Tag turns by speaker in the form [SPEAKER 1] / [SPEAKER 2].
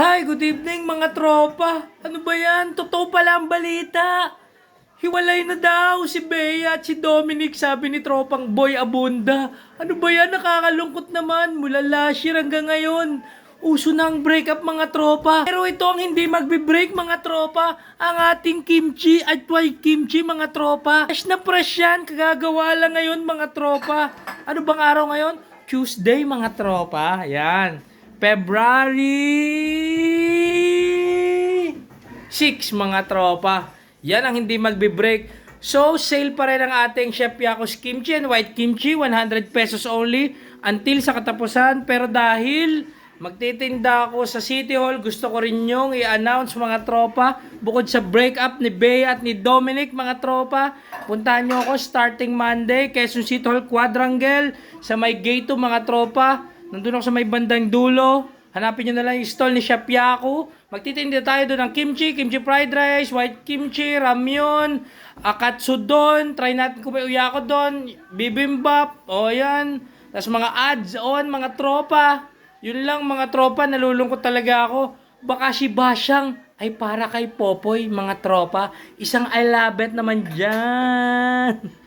[SPEAKER 1] Hi, good evening mga tropa. Ano ba yan? Totoo pala ang balita. Hiwalay na daw si Bea at si Dominic, sabi ni tropang Boy Abunda. Ano ba yan? Nakakalungkot naman. Mula last year hanggang ngayon. Uso na ang breakup mga tropa. Pero ito ang hindi magbe-break mga tropa. Ang ating kimchi at white kimchi mga tropa. Fresh na fresh yan. Kagagawa lang ngayon mga tropa. Ano bang araw ngayon? Tuesday mga tropa. Yan. February 6 mga tropa. Yan ang hindi magbe-break. So, sale pa rin ang ating Chef Yakos Kimchi and White Kimchi. 100 pesos only until sa katapusan. Pero dahil magtitinda ako sa City Hall, gusto ko rin yung i-announce mga tropa. Bukod sa breakup ni Bea at ni Dominic mga tropa, puntahan nyo ako starting Monday, Quezon City Hall Quadrangle, sa may gate 2 mga tropa. Nandun ako sa may bandang dulo. Hanapin nyo na lang yung stall ni Chef Yaku. Magtitinda tayo doon ng kimchi, kimchi fried rice, white kimchi, ramyun, akatsudon. Try natin kung may uyako doon. Bibimbap. O yan. Tapos mga ads on, mga tropa. Yun lang mga tropa, nalulungkot talaga ako. Baka si Basyang ay para kay Popoy, mga tropa. Isang I love it naman dyan.